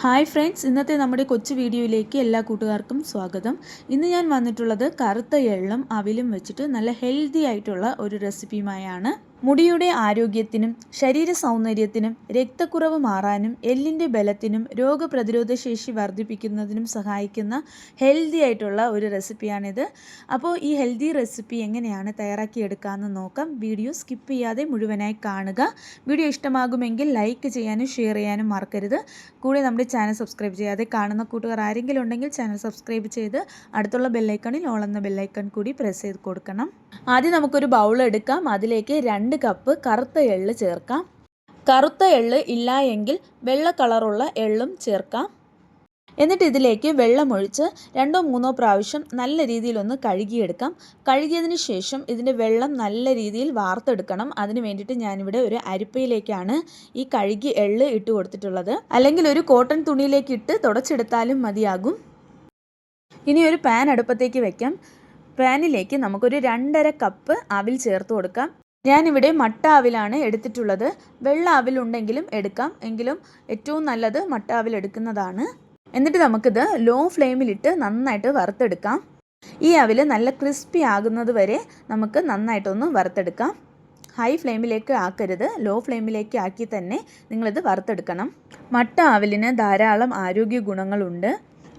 Hi friends ഇന്നത്തെ നമ്മുടെ കൊച്ചു വീഡിയോയിലേക്ക് എല്ലാ കൂട്ടുകാർക്കും സ്വാഗതം. ഇന്ന് ഞാൻ വന്നിട്ടുള്ളത് കറുത്ത എള്ളും അവിലും വെച്ചിട്ട് നല്ല ഹെൽത്തി ആയിട്ടുള്ള ഒരു റെസിപ്പിയുമായാണ്. മുടിയുടെ ആരോഗ്യത്തിനും ശരീര സൗന്ദര്യത്തിനും രക്തക്കുറവ് മാറാനും എല്ലിന്റെ ബലത്തിനും രോഗപ്രതിരോധ ശേഷി വർദ്ധിപ്പിക്കുന്നതിനും സഹായിക്കുന്ന ഹെൽത്തി ആയിട്ടുള്ള ഒരു റെസിപ്പിയാണിത്. അപ്പോൾ ഈ ഹെൽത്തി റെസിപ്പി എങ്ങനെയാണ് തയ്യാറാക്കിയെടുക്കാമെന്ന് നോക്കാം. വീഡിയോ സ്കിപ്പ് ചെയ്യാതെ മുഴുവനായി കാണുക. വീഡിയോ ഇഷ്ടമാകുമെങ്കിൽ ലൈക്ക് ചെയ്യാനും ഷെയർ ചെയ്യാനും മറക്കരുത്. കൂടെ നമ്മുടെ ചാനൽ സബ്സ്ക്രൈബ് ചെയ്യാതെ കാണുന്ന കൂട്ടുകാർ ആരെങ്കിലും ഉണ്ടെങ്കിൽ ചാനൽ സബ്സ്ക്രൈബ് ചെയ്ത് അടുത്തുള്ള ബെല്ലൈക്കണിൽ ഓളെന്ന ബെല്ലൈക്കൺ കൂടി പ്രസ് ചെയ്ത് കൊടുക്കണം. ആദ്യം നമുക്കൊരു ബൗൾ എടുക്കാം. അതിലേക്ക് രണ്ട് കപ്പ് കറുത്ത എള്ള് ചേർക്കാം. കറുത്ത എള്ള് ഇല്ല എങ്കിൽ വെള്ള കളറുള്ള എള്ളും ചേർക്കാം. എന്നിട്ട് ഇതിലേക്ക് വെള്ളമൊഴിച്ച് രണ്ടോ മൂന്നോ പ്രാവശ്യം നല്ല രീതിയിലൊന്ന് കഴുകിയെടുക്കാം. കഴുകിയതിന് ശേഷം ഇതിന്റെ വെള്ളം നല്ല രീതിയിൽ വാർത്തെടുക്കണം. അതിന് വേണ്ടിയിട്ട് ഞാനിവിടെ ഒരു അരിപ്പയിലേക്കാണ് ഈ കഴുകി എള്ള് ഇട്ട് കൊടുത്തിട്ടുള്ളത്. അല്ലെങ്കിൽ ഒരു കോട്ടൺ തുണിയിലേക്ക് ഇട്ട് തുടച്ചെടുത്താലും മതിയാകും. ഇനി ഒരു പാൻ അടുപ്പത്തേക്ക് വയ്ക്കാം പാനിലേക്ക് നമുക്കൊരു രണ്ടര കപ്പ് അവിൽ ചേർത്ത് കൊടുക്കാം. ഞാനിവിടെ മട്ട അവിലാണ് എടുത്തിട്ടുള്ളത്. വെള്ള അവിലുണ്ടെങ്കിലും എടുക്കാം. എങ്കിലും ഏറ്റവും നല്ലത് മട്ട എടുക്കുന്നതാണ്. എന്നിട്ട് നമുക്കിത് ലോ ഫ്ലെയിമിലിട്ട് നന്നായിട്ട് വറുത്തെടുക്കാം. ഈ അവിൽ നല്ല ക്രിസ്പി ആകുന്നത് വരെ നമുക്ക് നന്നായിട്ടൊന്ന് വറുത്തെടുക്കാം. ഹൈ ഫ്ലെയിമിലേക്ക് ആക്കരുത്. ലോ ഫ്ലെയിമിലേക്ക് ആക്കി തന്നെ നിങ്ങളിത് വറുത്തെടുക്കണം. മട്ട അവിലിന് ധാരാളം ആരോഗ്യ ഗുണങ്ങളുണ്ട്.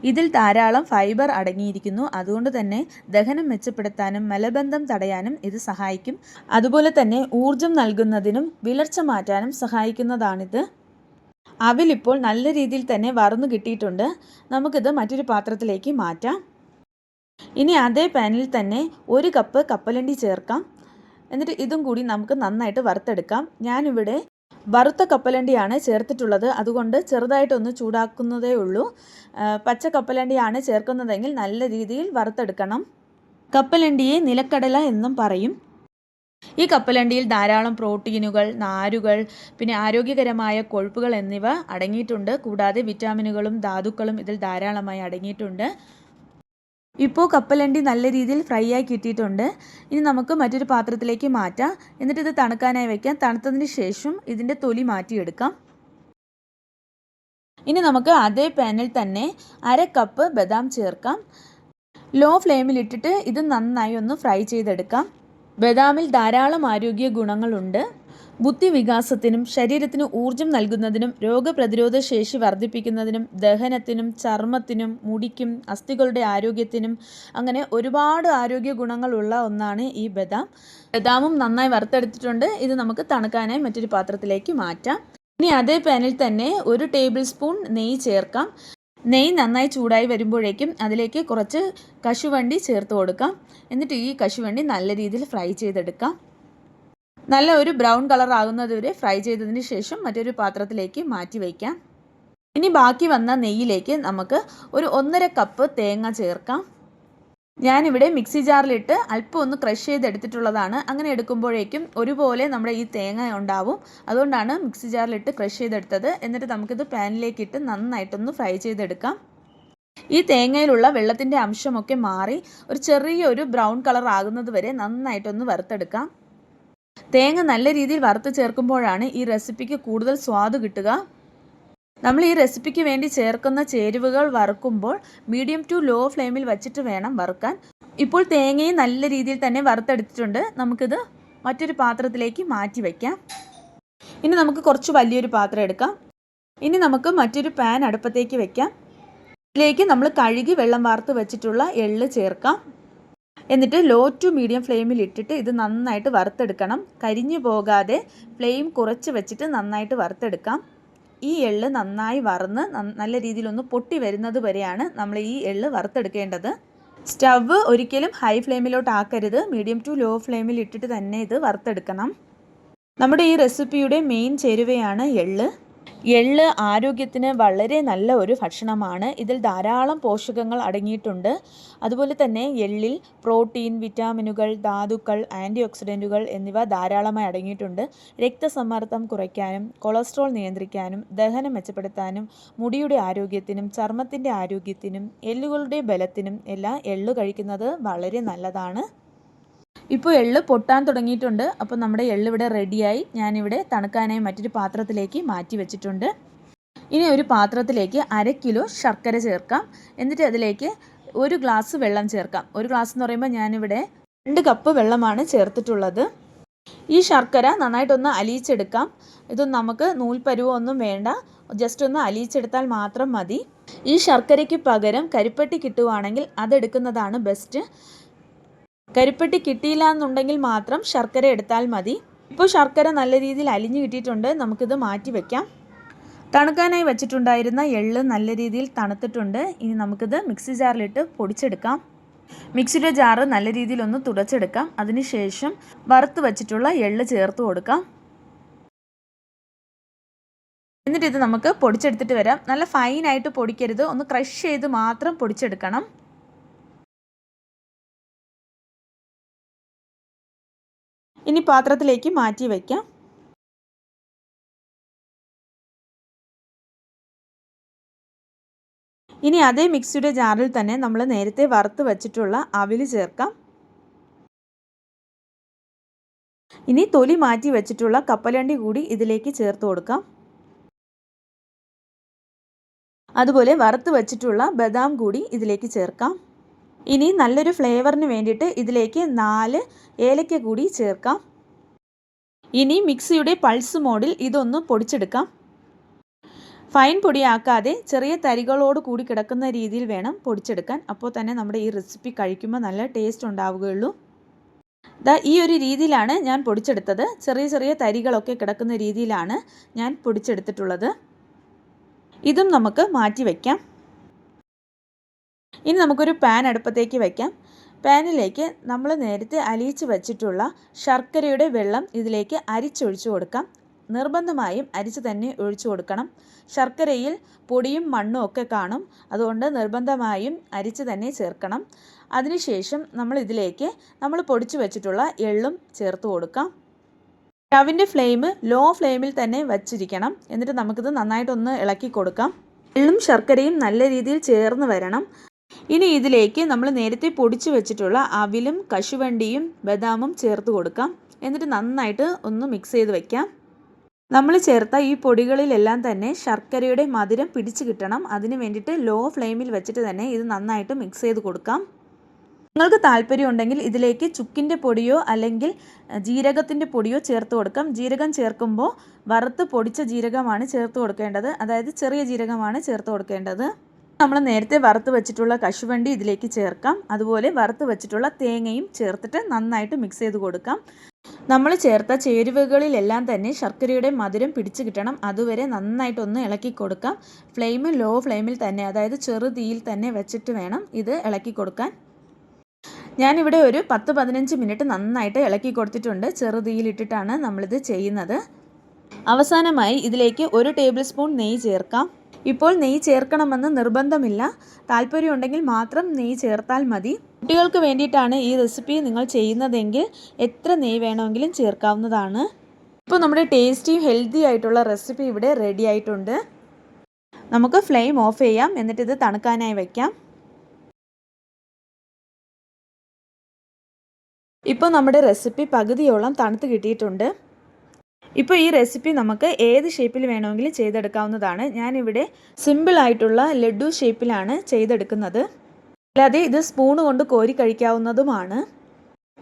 ഇതിൽ ധാരാളം ഫൈബർ അടങ്ങിയിരിക്കുന്നു. അതുകൊണ്ട് തന്നെ ദഹനം മെച്ചപ്പെടുത്താനും മലബന്ധം തടയാനും ഇത് സഹായിക്കും. അതുപോലെ തന്നെ ഊർജം നൽകുന്നതിനും വിളർച്ച മാറ്റാനും സഹായിക്കുന്നതാണിത്. അവിലിപ്പോൾ നല്ല രീതിയിൽ തന്നെ വറന്നു കിട്ടിയിട്ടുണ്ട്. നമുക്കിത് മറ്റൊരു പാത്രത്തിലേക്ക് മാറ്റാം. ഇനി അതേ പാനിൽ തന്നെ ഒരു കപ്പ് കപ്പലണ്ടി ചേർക്കാം. എന്നിട്ട് ഇതും കൂടി നമുക്ക് നന്നായിട്ട് വറുത്തെടുക്കാം. ഞാനിവിടെ വറുത്ത കപ്പലണ്ടിയാണ് ചേർത്തിട്ടുള്ളത്. അതുകൊണ്ട് ചെറുതായിട്ടൊന്ന് ചൂടാക്കുന്നതേ ഉള്ളൂ. പച്ച കപ്പലണ്ടിയാണ് ചേർക്കുന്നതെങ്കിൽ നല്ല രീതിയിൽ വറുത്തെടുക്കണം. കപ്പലണ്ടിയെ നിലക്കടല എന്നും പറയും. ഈ കപ്പലണ്ടിയിൽ ധാരാളം പ്രോട്ടീനുകൾ നാരുകൾ പിന്നെ ആരോഗ്യകരമായ കൊഴുപ്പുകൾ എന്നിവ അടങ്ങിയിട്ടുണ്ട്. കൂടാതെ വിറ്റാമിനുകളും ധാതുക്കളും ഇതിൽ ധാരാളമായി അടങ്ങിയിട്ടുണ്ട്. ഇപ്പോൾ കപ്പലണ്ടി നല്ല രീതിയിൽ ഫ്രൈ ആയി കിട്ടിയിട്ടുണ്ട്. ഇനി നമുക്ക് മറ്റൊരു പാത്രത്തിലേക്ക് മാറ്റാം. എന്നിട്ട് ഇത് തണുക്കാനായി വെക്കാം. തണുത്തതിന് ശേഷം ഇതിന്റെ തൊലി മാറ്റിയെടുക്കാം. ഇനി നമുക്ക് അതേ പാനിൽ തന്നെ അര കപ്പ് ബദാം ചേർക്കാം. ലോ ഫ്ലെയിമിലിട്ടിട്ട് ഇത് നന്നായി ഒന്ന് ഫ്രൈ ചെയ്തെടുക്കാം. ബദാമിൽ ധാരാളം ആരോഗ്യ ഗുണങ്ങളുണ്ട്. ബുദ്ധിവികാസത്തിനും ശരീരത്തിന് ഊർജം നൽകുന്നതിനും രോഗപ്രതിരോധ ശേഷി വർദ്ധിപ്പിക്കുന്നതിനും ദഹനത്തിനും ചർമ്മത്തിനും മുടിക്കും അസ്ഥികളുടെ ആരോഗ്യത്തിനും അങ്ങനെ ഒരുപാട് ആരോഗ്യ ഗുണങ്ങളുള്ള ഒന്നാണ് ഈ ബദാം. ബദാമും നന്നായി വറുത്തെടുത്തിട്ടുണ്ട്. ഇത് നമുക്ക് തണുക്കാനായി മറ്റൊരു പാത്രത്തിലേക്ക് മാറ്റാം. ഇനി അതേ പാനിൽ തന്നെ ഒരു ടേബിൾ സ്പൂൺ നെയ്യ് ചേർക്കാം. നെയ്യ് നന്നായി ചൂടായി വരുമ്പോഴേക്കും അതിലേക്ക് കുറച്ച് കശുവണ്ടി ചേർത്ത് കൊടുക്കാം. എന്നിട്ട് ഈ കശുവണ്ടി നല്ല രീതിയിൽ ഫ്രൈ ചെയ്തെടുക്കാം. നല്ല ഒരു ബ്രൗൺ കളർ ആകുന്നത് വരെ ഫ്രൈ ചെയ്തതിന് ശേഷം മറ്റൊരു പാത്രത്തിലേക്ക് മാറ്റി വയ്ക്കാം. ഇനി ബാക്കി വന്ന നെയ്യിലേക്ക് നമുക്ക് ഒരു ഒന്നര കപ്പ് തേങ്ങ ചേർക്കാം. ഞാനിവിടെ മിക്സി ജാറിലിട്ട് അല്പം ഒന്ന് ക്രഷ് ചെയ്തെടുത്തിട്ടുള്ളതാണ്. അങ്ങനെ എടുക്കുമ്പോഴേക്കും ഒരുപോലെ നമ്മുടെ ഈ തേങ്ങ ഉണ്ടാവും. അതുകൊണ്ടാണ് മിക്സി ജാറിലിട്ട് ക്രഷ് ചെയ്തെടുത്തത്. എന്നിട്ട് നമുക്കിത് പാനിലേക്കിട്ട് നന്നായിട്ടൊന്ന് ഫ്രൈ ചെയ്തെടുക്കാം. ഈ തേങ്ങയിലുള്ള വെള്ളത്തിന്റെ അംശമൊക്കെ മാറി ഒരു ചെറിയൊരു ബ്രൗൺ കളർ ആകുന്നത് വരെ നന്നായിട്ടൊന്ന് വറുത്തെടുക്കാം. തേങ്ങ നല്ല രീതിയിൽ വറുത്ത് ചേർക്കുമ്പോഴാണ് ഈ റെസിപ്പിക്ക് കൂടുതൽ സ്വാദ് കിട്ടുക. നമ്മൾ ഈ റെസിപ്പിക്ക് വേണ്ടി ചേർക്കുന്ന ചേരുവകൾ വറുക്കുമ്പോൾ മീഡിയം ടു ലോ ഫ്ലെയിമിൽ വച്ചിട്ട് വേണം വറുക്കാൻ. ഇപ്പോൾ തേങ്ങയും നല്ല രീതിയിൽ തന്നെ വറുത്തെടുത്തിട്ടുണ്ട്. നമുക്കിത് മറ്റൊരു പാത്രത്തിലേക്ക് മാറ്റി വയ്ക്കാം ഇനി നമുക്ക് കുറച്ച് വലിയൊരു പാത്രം എടുക്കാം. ഇനി നമുക്ക് മറ്റൊരു പാൻ അടുപ്പത്തേക്ക് വെക്കാം. ഇതിലേക്ക് നമ്മൾ കഴുകി വെള്ളം വാർത്ത് വെച്ചിട്ടുള്ള എള്ള് ചേർക്കാം. എന്നിട്ട് ലോ ടു മീഡിയം ഫ്ലെയിമിൽ ഇട്ടിട്ട് ഇത് നന്നായിട്ട് വറുത്തെടുക്കണം. കരിഞ്ഞു പോകാതെ ഫ്ലെയിം കുറച്ച് വെച്ചിട്ട് നന്നായിട്ട് വറുത്തെടുക്കാം. ഈ എള്ള് നന്നായി വറന്ന് നല്ല രീതിയിലൊന്ന് പൊട്ടി വരുന്നത് വരെയാണ് നമ്മൾ ഈ എള്ള് വറുത്തെടുക്കേണ്ടത്. സ്റ്റവ് ഒരിക്കലും ഹൈ ഫ്ലെയിമിലോട്ട് ആക്കരുത്. മീഡിയം ടു ലോ ഫ്ലെയിമിൽ ഇട്ടിട്ട് തന്നെ ഇത് വറുത്തെടുക്കണം. നമ്മുടെ ഈ റെസിപ്പിയുടെ മെയിൻ ചേരുവയാണ് എള്ള്. എള്ള് ആരോഗ്യത്തിന് വളരെ നല്ല ഒരു ഭക്ഷണമാണ്. ഇതിൽ ധാരാളം പോഷകങ്ങൾ അടങ്ങിയിട്ടുണ്ട്. അതുപോലെ തന്നെ എള്ളിൽ പ്രോട്ടീൻ വിറ്റാമിനുകൾ ധാതുക്കൾ ആന്റി ഓക്സിഡന്റുകൾ എന്നിവ ധാരാളമായി അടങ്ങിയിട്ടുണ്ട്. രക്തസമ്മർദ്ദം കുറയ്ക്കാനും കൊളസ്ട്രോൾ നിയന്ത്രിക്കാനും ദഹനം മെച്ചപ്പെടുത്താനും മുടിയുടെ ആരോഗ്യത്തിനും ചർമ്മത്തിന്റെ ആരോഗ്യത്തിനും എല്ലുകളുടെ ബലത്തിനും എല്ലാം എള്ള് കഴിക്കുന്നത് വളരെ നല്ലതാണ്. ഇപ്പോൾ എള്ള് പൊട്ടാൻ തുടങ്ങിയിട്ടുണ്ട്. അപ്പോൾ നമ്മുടെ എള്ള് ഇവിടെ റെഡിയായി ഞാനിവിടെ തണുക്കാനായി മറ്റൊരു പാത്രത്തിലേക്ക് മാറ്റി വെച്ചിട്ടുണ്ട്. ഇനി ഒരു പാത്രത്തിലേക്ക് അര കിലോ ശർക്കര ചേർക്കാം. എന്നിട്ട് അതിലേക്ക് ഒരു ഗ്ലാസ് വെള്ളം ചേർക്കാം. ഒരു ഗ്ലാസ് എന്ന് പറയുമ്പോൾ ഞാനിവിടെ രണ്ട് കപ്പ് വെള്ളമാണ് ചേർത്തിട്ടുള്ളത്. ഈ ശർക്കര നന്നായിട്ടൊന്ന് അലിയിച്ചെടുക്കാം. ഇതൊന്നും നമുക്ക് നൂൽപ്പരുവോ ഒന്നും വേണ്ട. ജസ്റ്റ് ഒന്ന് അലിയിച്ചെടുത്താൽ മാത്രം മതി. ഈ ശർക്കരയ്ക്ക് പകരം കരിപ്പട്ടി കിട്ടുവാണെങ്കിൽ അതെടുക്കുന്നതാണ് ബെസ്റ്റ് കരിപ്പട്ടി കിട്ടിയില്ല എന്നുണ്ടെങ്കിൽ മാത്രം ശർക്കര എടുത്താൽ മതി. ഇപ്പോൾ ശർക്കര നല്ല രീതിയിൽ അലിഞ്ഞു കിട്ടിയിട്ടുണ്ട്. നമുക്കിത് മാറ്റി വയ്ക്കാം തണുക്കാനായി വെച്ചിട്ടുണ്ടായിരുന്ന എള്ള് നല്ല രീതിയിൽ തണുത്തിട്ടുണ്ട്. ഇനി നമുക്കിത് മിക്സി ജാറിലിട്ട് പൊടിച്ചെടുക്കാം. മിക്സിയുടെ ജാറ് നല്ല രീതിയിൽ ഒന്ന് തുടച്ചെടുക്കാം. അതിനുശേഷം വറുത്ത് വെച്ചിട്ടുള്ള എള്ള് ചേർത്ത് കൊടുക്കാം. എന്നിട്ട് ഇത് നമുക്ക് പൊടിച്ചെടുത്തിട്ട് വരാം. നല്ല ഫൈനായിട്ട് പൊടിക്കരുത്. ഒന്ന് ക്രഷ് ചെയ്ത് മാത്രം പൊടിച്ചെടുക്കണം. ഇനി പാത്രത്തിലേക്ക് മാറ്റി വയ്ക്കാം ഇനി അതേ മിക്സിയുടെ ജാറിൽ തന്നെ നമ്മൾ നേരത്തെ വറുത്ത് വച്ചിട്ടുള്ള അവിൽ ചേർക്കാം. ഇനി തൊലി മാറ്റി വെച്ചിട്ടുള്ള കപ്പലണ്ടി കൂടി ഇതിലേക്ക് ചേർത്ത് കൊടുക്കാം. അതുപോലെ വറുത്ത് വച്ചിട്ടുള്ള ബദാം കൂടി ഇതിലേക്ക് ചേർക്കാം. ഇനി നല്ലൊരു ഫ്ലേവറിന് വേണ്ടിയിട്ട് ഇതിലേക്ക് നാല് ഏലക്ക കൂടി ചേർക്കാം. ഇനി മിക്സിയുടെ പൾസ് മോഡിൽ ഇതൊന്ന് പൊടിച്ചെടുക്കാം. ഫൈൻ പൊടിയാക്കാതെ ചെറിയ തരികളോട് കൂടി കിടക്കുന്ന രീതിയിൽ വേണം പൊടിച്ചെടുക്കാൻ. അപ്പോൾ തന്നെ നമ്മുടെ ഈ റെസിപ്പി കഴിക്കുമ്പോൾ നല്ല ടേസ്റ്റ് ഉണ്ടാവുകയുള്ളൂ. ദാ ഈ ഒരു രീതിയിലാണ് ഞാൻ പൊടിച്ചെടുത്തത്. ചെറിയ ചെറിയ തരികളൊക്കെ കിടക്കുന്ന രീതിയിലാണ് ഞാൻ പൊടിച്ചെടുത്തിട്ടുള്ളത്. ഇതും നമുക്ക് മാറ്റി വയ്ക്കാം ഇനി നമുക്കൊരു പാൻ അടുപ്പത്തേക്ക് വയ്ക്കാം പാനിലേക്ക് നമ്മൾ നേരത്തെ അലിയിച്ച് വച്ചിട്ടുള്ള ശർക്കരയുടെ വെള്ളം ഇതിലേക്ക് അരിച്ചൊഴിച്ചു കൊടുക്കാം. നിർബന്ധമായും അരിച്ച് തന്നെ ഒഴിച്ചു കൊടുക്കണം. ശർക്കരയിൽ പൊടിയും മണ്ണും ഒക്കെ കാണും. അതുകൊണ്ട് നിർബന്ധമായും അരിച്ച് തന്നെ ചേർക്കണം. അതിനുശേഷം നമ്മൾ ഇതിലേക്ക് നമ്മൾ പൊടിച്ചു വെച്ചിട്ടുള്ള എള്ളും ചേർത്ത് കൊടുക്കാം. സ്റ്റവിന്റെ ഫ്ലെയിം ലോ ഫ്ലെയിമിൽ തന്നെ വച്ചിരിക്കണം. എന്നിട്ട് നമുക്കിത് നന്നായിട്ടൊന്ന് ഇളക്കി കൊടുക്കാം. എള്ളും ശർക്കരയും നല്ല രീതിയിൽ ചേർന്ന് വരണം. ഇനി ഇതിലേക്ക് നമ്മൾ നേരത്തെ പൊടിച്ചു വെച്ചിട്ടുള്ള അവിലും കശുവണ്ടിയും ബദാമും ചേർത്ത് കൊടുക്കാം. എന്നിട്ട് നന്നായിട്ട് ഒന്ന് മിക്സ് ചെയ്ത് വയ്ക്കാം നമ്മൾ ചേർത്ത ഈ പൊടികളിലെല്ലാം തന്നെ ശർക്കരയുടെ മധുരം പിടിച്ചു കിട്ടണം. അതിന് വേണ്ടിയിട്ട് ലോ ഫ്ലെയിമിൽ വെച്ചിട്ട് തന്നെ ഇത് നന്നായിട്ട് മിക്സ് ചെയ്ത് കൊടുക്കാം. നിങ്ങൾക്ക് താല്പര്യം ഉണ്ടെങ്കിൽ ഇതിലേക്ക് ചുക്കിന്റെ പൊടിയോ അല്ലെങ്കിൽ ജീരകത്തിന്റെ പൊടിയോ ചേർത്ത് കൊടുക്കാം. ജീരകം ചേർക്കുമ്പോൾ വറുത്ത് പൊടിച്ച ജീരകമാണ് ചേർത്ത് കൊടുക്കേണ്ടത്. അതായത് ചെറിയ ജീരകമാണ് ചേർത്ത് കൊടുക്കേണ്ടത്. നമ്മൾ നേരത്തെ വറുത്ത് വെച്ചിട്ടുള്ള കശുവണ്ടി ഇതിലേക്ക് ചേർക്കാം. അതുപോലെ വറുത്ത് വെച്ചിട്ടുള്ള തേങ്ങയും ചേർത്തിട്ട് നന്നായിട്ട് മിക്സ് ചെയ്ത് കൊടുക്കാം. നമ്മൾ ചേർത്ത ചേരുവകളിലെല്ലാം തന്നെ ശർക്കരയുടെ മധുരം പിടിച്ചു കിട്ടണം. അതുവരെ നന്നായിട്ടൊന്ന് ഇളക്കി കൊടുക്കാം. ഫ്ലെയിം ലോ ഫ്ലെയിമിൽ തന്നെ അതായത് ചെറു തീയിൽ തന്നെ വെച്ചിട്ട് വേണം ഇത് ഇളക്കി കൊടുക്കാൻ. ഞാനിവിടെ ഒരു പത്ത് പതിനഞ്ച് മിനിറ്റ് നന്നായിട്ട് ഇളക്കി കൊടുത്തിട്ടുണ്ട്. ചെറുതീയിലിട്ടിട്ടാണ് നമ്മളിത് ചെയ്യുന്നത്. അവസാനമായി ഇതിലേക്ക് ഒരു ടേബിൾ സ്പൂൺ നെയ്യ് ചേർക്കാം. ഇപ്പോൾ നെയ്യ് ചേർക്കണമെന്ന് നിർബന്ധമില്ല. താല്പര്യമുണ്ടെങ്കിൽ മാത്രം നെയ്യ് ചേർത്താൽ മതി. കുട്ടികൾക്ക് വേണ്ടിയിട്ടാണ് ഈ റെസിപ്പി നിങ്ങൾ ചെയ്യുന്നതെങ്കിൽ എത്ര നെയ്യ് വേണമെങ്കിലും ചേർക്കാവുന്നതാണ്. ഇപ്പോൾ നമ്മുടെ ടേസ്റ്റിയും ഹെൽത്തി ആയിട്ടുള്ള റെസിപ്പി ഇവിടെ റെഡി ആയിട്ടുണ്ട്. നമുക്ക് ഫ്ലെയിം ഓഫ് ചെയ്യാം. എന്നിട്ട് ഇത് തണുക്കാനായി വയ്ക്കാം ഇപ്പോൾ നമ്മുടെ റെസിപ്പി പകുതിയോളം തണുത്ത് കിട്ടിയിട്ടുണ്ട്. ഇപ്പോൾ ഈ റെസിപ്പി നമുക്ക് ഏത് ഷേപ്പിൽ വേണമെങ്കിലും ചെയ്തെടുക്കാവുന്നതാണ്. ഞാനിവിടെ സിമ്പിളായിട്ടുള്ള ലഡു ഷേപ്പിലാണ് ചെയ്തെടുക്കുന്നത്. അല്ലാതെ ഇത് സ്പൂൺ കൊണ്ട് കോരി കഴിക്കാവുന്നതുമാണ്.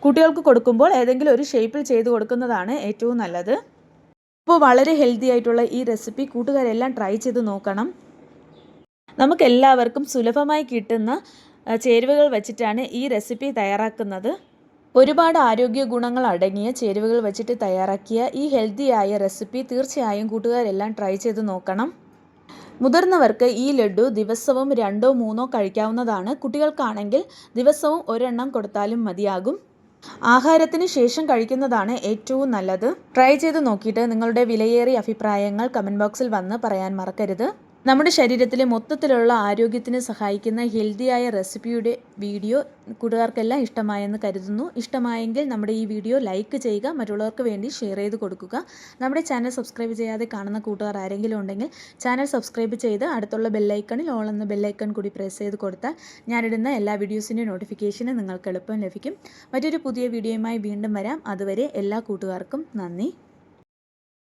കുട്ടികൾക്ക് കൊടുക്കുമ്പോൾ ഏതെങ്കിലും ഒരു ഷേപ്പിൽ ചെയ്ത് കൊടുക്കുന്നതാണ് ഏറ്റവും നല്ലത്. അപ്പോൾ വളരെ ഹെൽത്തി ആയിട്ടുള്ള ഈ റെസിപ്പി കൂട്ടുകാരെല്ലാം ട്രൈ ചെയ്ത് നോക്കണം. നമുക്കെല്ലാവർക്കും സുലഭമായി കിട്ടുന്ന ചേരുവകൾ വെച്ചിട്ടാണ് ഈ റെസിപ്പി തയ്യാറാക്കുന്നത്. ഒരുപാട് ആരോഗ്യ ഗുണങ്ങൾ അടങ്ങിയ ചേരുവകൾ വെച്ചിട്ട് തയ്യാറാക്കിയ ഈ ഹെൽത്തിയായ റെസിപ്പി തീർച്ചയായും കൂട്ടുകാരെല്ലാം ട്രൈ ചെയ്ത് നോക്കണം. മുതിർന്നവർക്ക് ഈ ലഡു ദിവസവും രണ്ടോ മൂന്നോ കഴിക്കാവുന്നതാണ്. കുട്ടികൾക്കാണെങ്കിൽ ദിവസവും ഒരെണ്ണം കൊടുത്താലും മതിയാകും. ആഹാരത്തിന് ശേഷം കഴിക്കുന്നതാണ് ഏറ്റവും നല്ലത്. ട്രൈ ചെയ്ത് നോക്കിയിട്ട് നിങ്ങളുടെ വിലയേറിയ അഭിപ്രായങ്ങൾ കമന്റ് ബോക്സിൽ വന്ന് പറയാൻ മറക്കരുത്. നമ്മുടെ ശരീരത്തിലെ മൊത്തത്തിലുള്ള ആരോഗ്യത്തിന് സഹായിക്കുന്ന ഹെൽത്തിയായ റെസിപ്പിയുടെ വീഡിയോ കൂട്ടുകാർക്കെല്ലാം ഇഷ്ടമായെന്ന് കരുതുന്നു. ഇഷ്ടമായെങ്കിൽ നമ്മുടെ ഈ വീഡിയോ ലൈക്ക് ചെയ്യുക മറ്റുള്ളവർക്ക് വേണ്ടി ഷെയർ ചെയ്ത് കൊടുക്കുക. നമ്മുടെ ചാനൽ സബ്സ്ക്രൈബ് ചെയ്യാതെ കാണുന്ന കൂട്ടുകാർ ആരെങ്കിലും ഉണ്ടെങ്കിൽ ചാനൽ സബ്സ്ക്രൈബ് ചെയ്ത് അടുത്തുള്ള ബെല്ലൈക്കണിൽ ഓൾ എന്ന ബെല്ലൈക്കൺ കൂടി പ്രസ് ചെയ്ത് കൊടുത്താൽ ഞാനിടുന്ന എല്ലാ വീഡിയോസിന്റെ നോട്ടിഫിക്കേഷനും നിങ്ങൾക്ക് എളുപ്പം ലഭിക്കും. മറ്റൊരു പുതിയ വീഡിയോയുമായി വീണ്ടും വരാം. അതുവരെ എല്ലാ കൂട്ടുകാർക്കും നന്ദി.